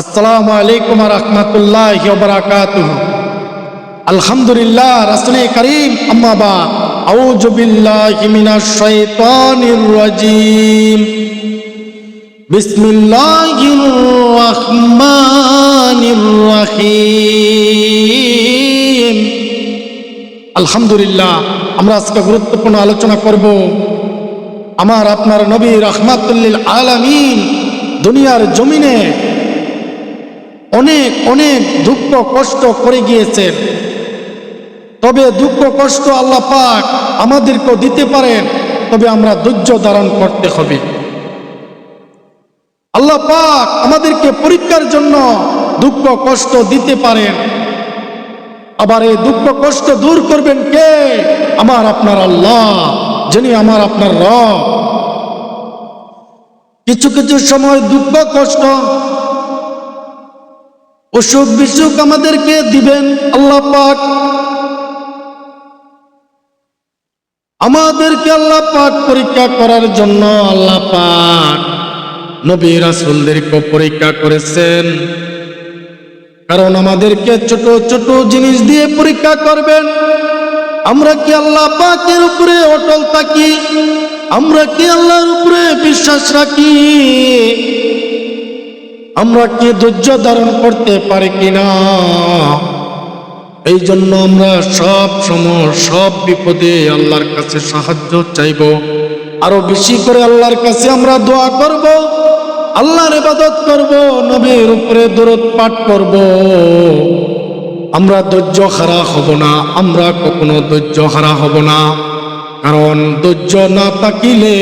আসসালামু আলাইকুম রহমতুল্লাহ বারাকাত আলহামদুলিল্লাহ, রাসুল করিম আম্মাবা আউযু বিল্লাহি মিনাশ শাইতানির রাজিম। বিসমিল্লাহির রহমানির রহিম। আলহামদুলিল্লাহ, আমরা আজকে গুরুত্বপূর্ণ আলোচনা করব আমার আপনার নবী রহমাতুল্লিল আলামিন দুনিয়ার জমিনে অনেক অনেক দুঃখ কষ্ট করে গিয়েছেন তবে দুঃখ কষ্ট আল্লাহ পাক আমাদেরকেও দিতে পারেন, তবে আমরা ধৈর্য ধারণ করতে হবে। আল্লাহ পাক আমাদেরকে পরীক্ষার জন্য দুঃখ কষ্ট দিতে পারেন। আবার এই দুঃখ কষ্ট দূর করবেন কে? আমার আপনার আল্লাহ, যিনি আমার আপনার রব। কিছু কিছু সময় দুঃখ কষ্ট অসুখ বিসুখ আমাদেরকে দিবেন, আল্লাহ পাক। আমাদেরকে আল্লাহ পাক পরীক্ষা করার জন্য আল্লাহ পাক নবী রাসুলদেরকে পরীক্ষা করেছেন। কারণ আমাদেরকে ছোট ছোট জিনিস দিয়ে পরীক্ষা করবেন। আমরা কি আল্লাহ পাকের উপরে অটল থাকি? আমরা কি আল্লাহর উপরে বিশ্বাস রাখি? আমরা কি ধৈর্য ধারণ করতে পারি কিনা? এই জন্য আমরা সব সময় সব বিপদে আল্লাহর কাছে সাহায্য চাইব। আরও বেশি করে আল্লাহর কাছে আমরা দোয়া করব, আল্লাহর ইবাদত করব, নবীর উপরে দরদ পাঠ করব। আমরা ধৈর্য হারা হব না, আমরা কখনো ধৈর্য হারা হব না। কারণ ধৈর্য না থাকিলে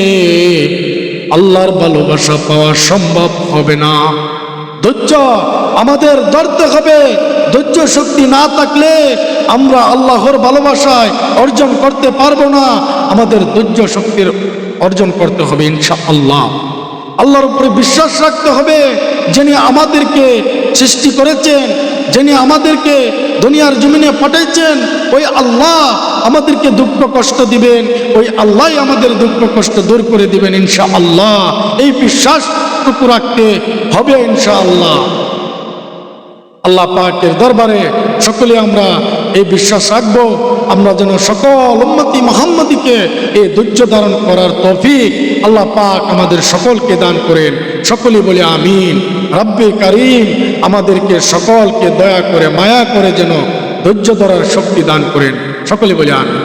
আল্লাহর ভালোবাসা পাওয়া সম্ভব হবে না। ধৈর্য আমাদের ধরতে হবে। ধৈর্য শক্তি না থাকলে আমরা আল্লাহর ভালোবাসায় অর্জন করতে পারব না। আমাদের ধৈর্য শক্তির অর্জন করতে হবে ইনশা আল্লাহ আল্লাহর উপরে বিশ্বাস রাখতে হবে যিনি আমাদেরকে সৃষ্টি করেছেন, যিনি আমাদেরকে দুনিয়ার জমিনে পাঠাইছেন, ওই আল্লাহ আমাদেরকে দুঃখ কষ্ট দিবেন, ওই আল্লাহ আমাদের দুঃখ কষ্ট দূর করে দিবেন ইনশা আল্লাহ এই বিশ্বাসটুকু রাখতে হবে ইনশা আল্লাহ আল্লাহ পাকের দরবারে সকলে আমরা এই বিশ্বাস রাখব, আমরা যেন সকল উম্মতি মোহাম্মদীকে এই ধৈর্য ধারণ করার তৌফিক আল্লাহ পাক আমাদের সকলকে দান করেন। সকলে বলে আমিন। রাব্বে কারিম, আমাদেরকে সকলকে দয়া করে, মায়া করে যেন ধৈর্য ধরার শক্তি দান করেন। সকলে বলে আমিন।